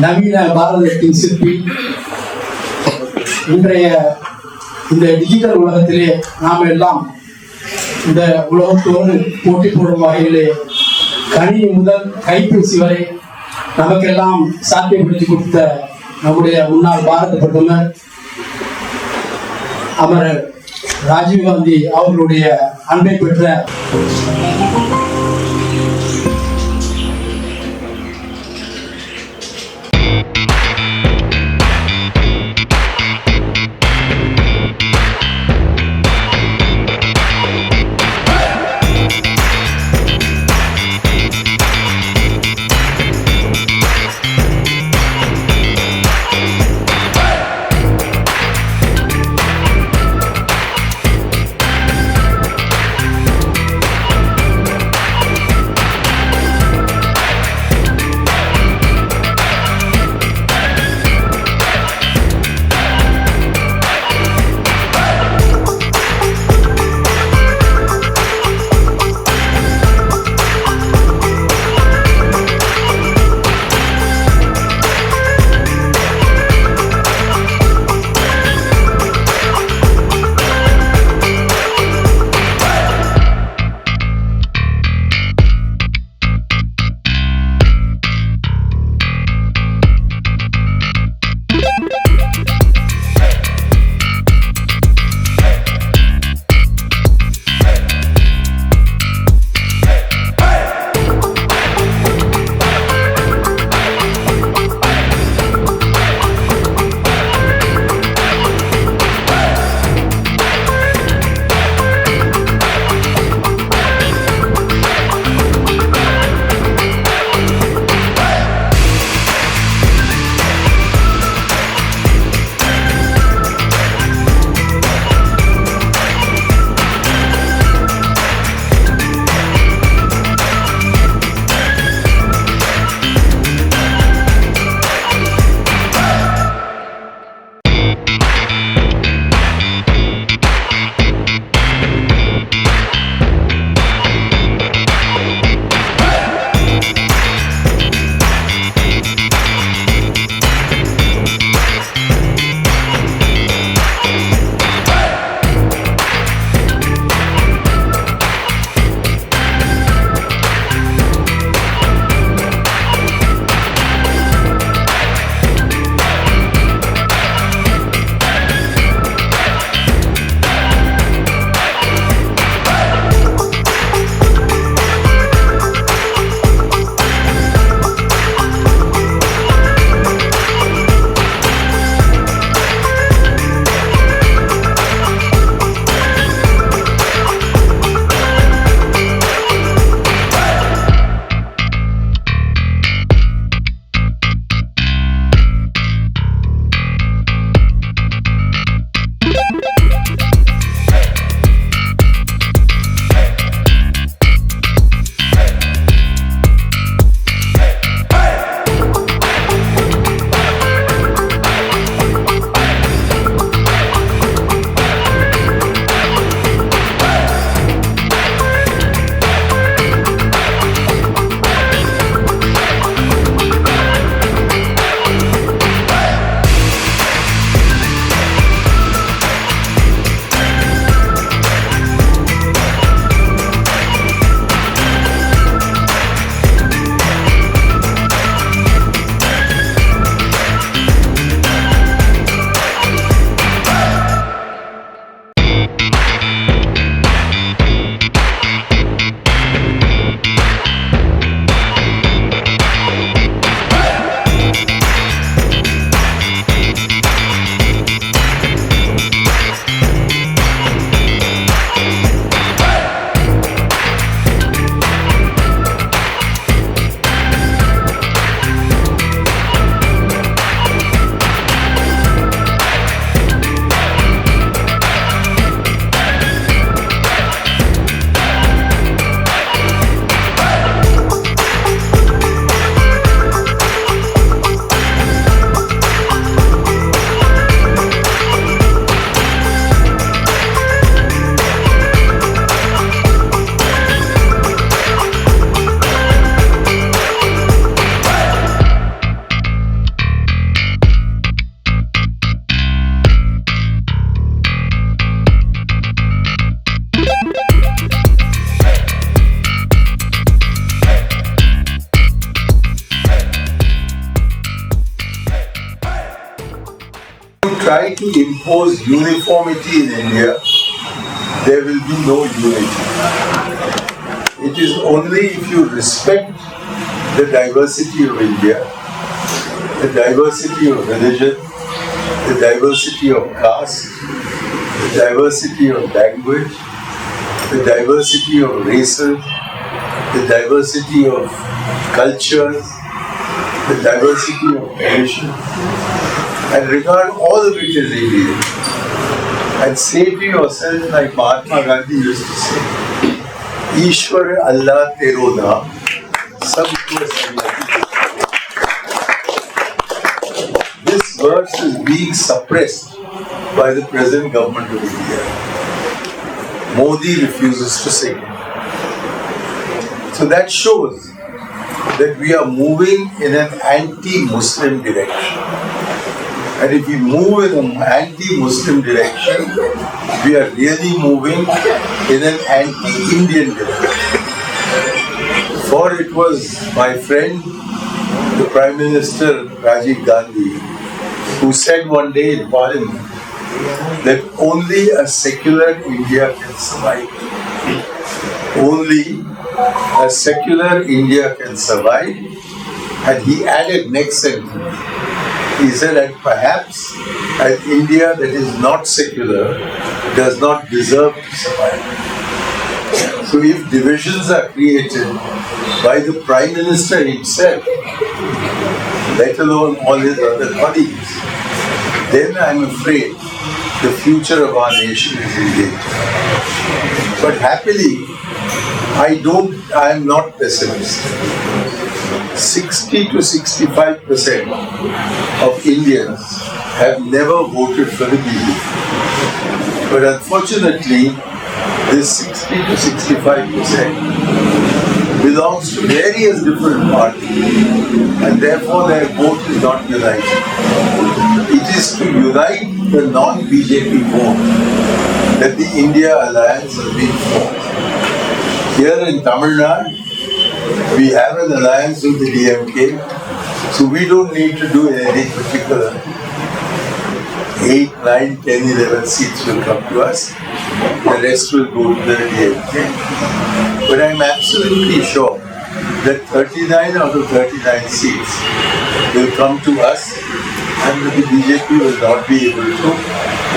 நவீன பாரதத்தின் சிற்பி. இன்றைய இந்த டிஜிட்டல் உலகத்திலே நாம் எல்லாம் இந்த உலகத்தோடு போட்டி போடும் வகையிலே கணினி முதல் கைபேசி வரை நமக்கெல்லாம் சாத்தியப்படுத்தி கொடுத்த நம்முடைய முன்னாள் பாரத பிரதமர் அமரர் ராஜீவ்காந்தி அவர்களுடைய அன்பை பெற்ற you try to impose uniformity in India, there will be no unity. It is only if you respect the diversity of India, the diversity of religion, the diversity of caste, the diversity of language, the diversity of races, the diversity of cultures, the diversity of tradition, and regard all it as Indian. And say to yourself, like Mahatma Gandhi used to say, Ishwar Allah Tero Sabko This verse is being suppressed by the present government of India. Modi refuses to sing. So that shows that we are moving in an anti-Muslim direction. And if we move in an anti-Muslim direction, we are really moving in an anti-Indian direction. For it was my friend, the Prime Minister Rajiv Gandhi, who said one day in Parliament that only a secular India can survive. Only a secular India can survive. And he added next sentence. He said, and perhaps an India that is not secular does not deserve to survive. So if divisions are created by the Prime Minister himself, let alone all his other colleagues, then I'm afraid the future of our nation is in danger. But happily, I don't, I am not pessimistic. 60 to 65 percent of Indians have never voted for the BJP. But unfortunately, this 60 to 65 percent belongs to various different parties and therefore their vote is not united. It is to unite the non-BJP vote that the India Alliance has been formed. Here in Tamil Nadu, we have an alliance with the DMK, so we don't need to do anything particular. 8, 9, 10, 11 seats will come to us, the rest will go to the DMK. But I'm absolutely sure that 39 out of 39 seats will come to us and the BJP will not be able to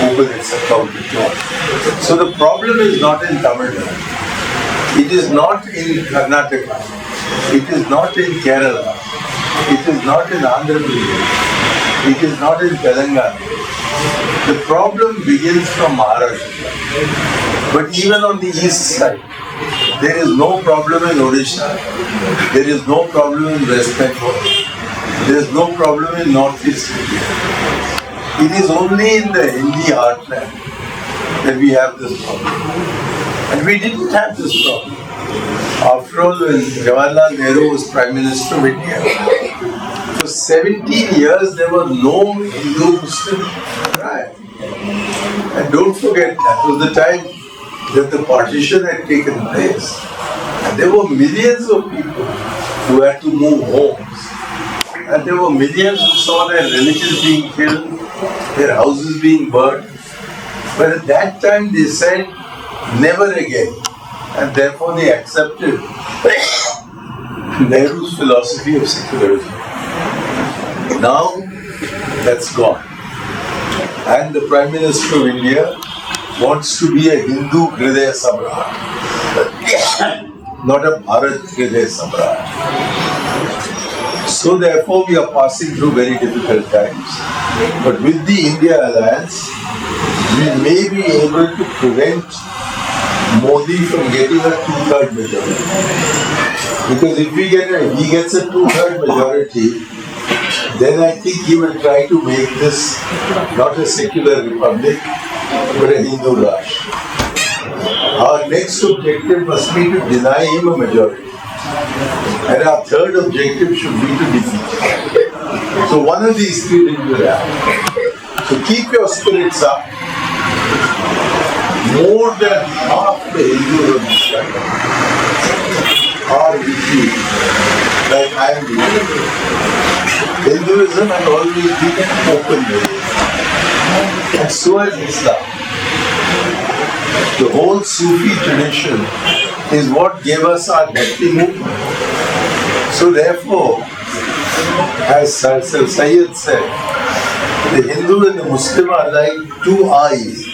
open its account at all. So the problem is not in Tamil Nadu. It is not in Karnataka. It is not in Kerala. It is not in Andhra Pradesh. It is not in Telangana. The problem begins from Maharashtra. But even on the east side, there is no problem in Odisha. There is no problem in West Bengal. There is no problem in Northeast India. It is only in the Hindi heartland that we have this problem. And we didn't have this problem. After all, when Jawaharlal Nehru was Prime Minister of India, for 17 years there was no Hindu Muslim riot. And don't forget, that was the time that the partition had taken place. And there were millions of people who had to move homes. And there were millions who saw their relatives being killed, their houses being burned. But at that time they said, never again. And therefore they accepted Nehru's philosophy of secularism. Now that's gone. And the Prime Minister of India wants to be a Hindu Hridaya Samrat, not a Bharat Hridaya Samrat. So therefore we are passing through very difficult times. But with the India Alliance, we may be able to prevent Modi from getting a two-third majority. Because if we get a, he gets a two-third majority, then I think he will try to make this not a secular republic, but a Hindu Raj. Our next objective must be to deny him a majority. And our third objective should be to defeat him. So one of these three things will happen. So keep your spirits up. More than half with you, like I am you. Hinduism has always been an open religion. and so has Islam. The whole Sufi tradition is what gave us our Bhakti movement. So therefore, as Sayyid said, the Hindu and the Muslim are like two eyes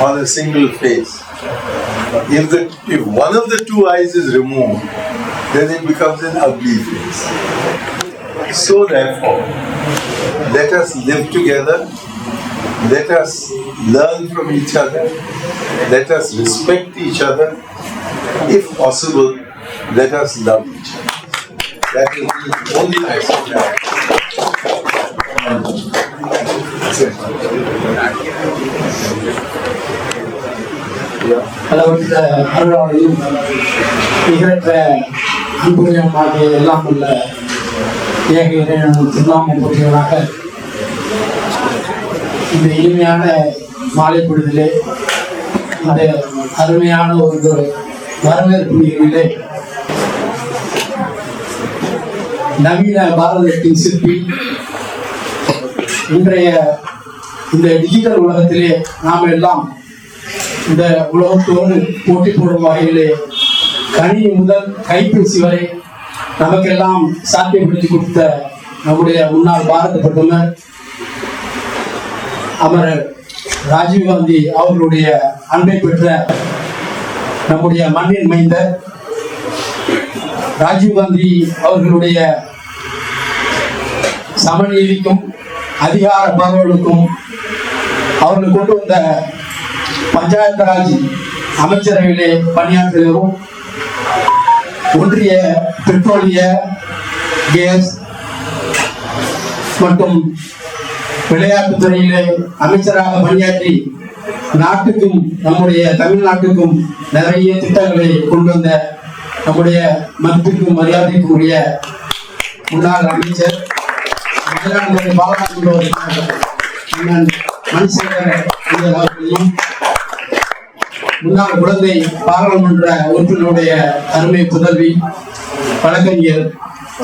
on a single face. If the if one of the two eyes is removed, then it becomes an ugly face. So therefore, let us live together, let us learn from each other, let us respect each other. If possible, let us love each other. That is the only message அளவற்ற அருளாளையும் நிகரற்ற அன்புரையும் ஆகிய எல்லாம் உள்ள ஏக இறைவனும் திருநாம பொறிகளாக இந்த இனிமையான மாலை பொழுதிலே இந்த அருமையான ஒரு வரவேற்பு நிகழ்விலே நவீன பாரதத்தின் சிற்பி இன்றைய இந்த டிஜிட்டல் உலகத்திலே நாம் எல்லாம் இந்த உலகத்தோடு போட்டி போடும் வகையிலே கணினி முதல் கைபேசி வரை நமக்கெல்லாம் சாத்தியப்படுத்தி கொடுத்த நம்முடைய முன்னாள் பாரத பிரதமர் அமரர் ராஜீவ்காந்தி அவர்களுடைய அன்பை பெற்ற நம்முடைய மண்ணின் மைந்தர் ராஜீவ்காந்தி அவர்களுடைய சமநீதிக்கும் அதிகார பரவலுக்கும் அவர்கள் கொண்டு வந்த பஞ்சாயத்து ராஜ் அமைச்சரவையிலே பணியாற்றுகிறோம் ஒன்றிய பெட்ரோலிய கேஸ் மற்றும் விளையாட்டுத் துறையிலே அமைச்சராக பணியாற்றி நாட்டுக்கும் நம்முடைய தமிழ்நாட்டுக்கும் நிறைய திட்டங்களை கொண்டு வந்த நம்முடைய மதிப்பிற்கும் மரியாதைக்குரிய உரிய முன்னாள் அமைச்சர் மயிலாடுதுறை பாலநாடு மணிசேகர் முன்னாள் குழந்தை பாராளுமன்ற உறுப்பினருடைய அருமை புதல்வி வழக்கறிஞர்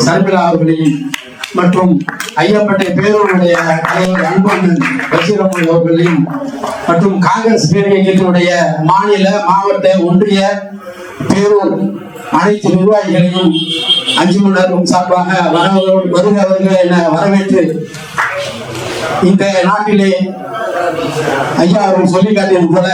சர்மிளா அவர்களையும் மற்றும் ஐயப்பட்டை பேரூருடைய தலைவர் அன்பண்ணன் பஷீரம்மன் அவர்களையும் மற்றும் காங்கிரஸ் பேரியக்கத்தினுடைய மாநில மாவட்ட ஒன்றிய பேரூர் அனைத்து நிர்வாகிகளையும் அஞ்சு மணரும் சார்பாக வரவர்கள் வருகிறவர்கள் என வரவேற்று இந்த நாட்டிலே ஐயா அவர்கள் சொல்லி காட்டியது போல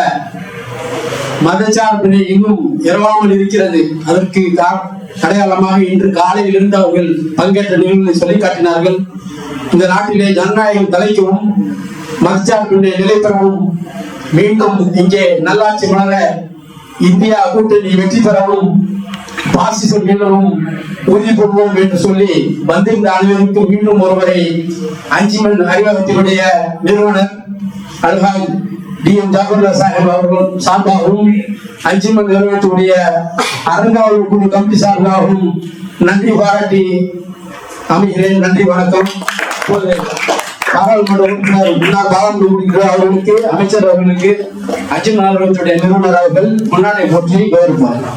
மதச்சார்பினை இன்னும் இரவாமல் இருக்கிறது. அதற்கு கா- அடையாளமாக இன்று காலையில் இருந்து அவர்கள் பங்கேற்ற நிகழ்வுகளை சொல்லி காட்டினார்கள் இந்த நாட்டிலே ஜனநாயகம் தலைக்கவும் மதச்சார்பினை நிலை பெறவும் மீண்டும் இங்கே நல்லாட்சி மலர இந்தியா கூட்டணி வெற்றி பெறவும் பாசிசம் மீளவும் உறுதி கொள்வோம் என்று சொல்லி வந்திருந்த அனைவருக்கு மீண்டும் ஒருவரை அஞ்சிமன் அறிவகத்தினுடைய நிறுவனர் அல்ஹாஜ் டி எம் ஜாகுல்லா சாஹிப் அவர்களும் சார்பாகவும் அஞ்சிமன் நிறுவனத்துடைய அரங்காவல் குழு கமிட்டி சார்பாகவும் நன்றி பாராட்டி அமைகிறேன். நன்றி வணக்கம். பாராளுமன்ற உறுப்பினர் முன்னாள் பாராளுமன்ற உறுப்பினர் அவர்களுக்கு அமைச்சர் அவர்களுக்கு அஞ்சிமன் அலுவலகத்துடைய நிறுவனர் அவர்கள் முன்னாடி போற்றி கௌரவிப்பார்கள்.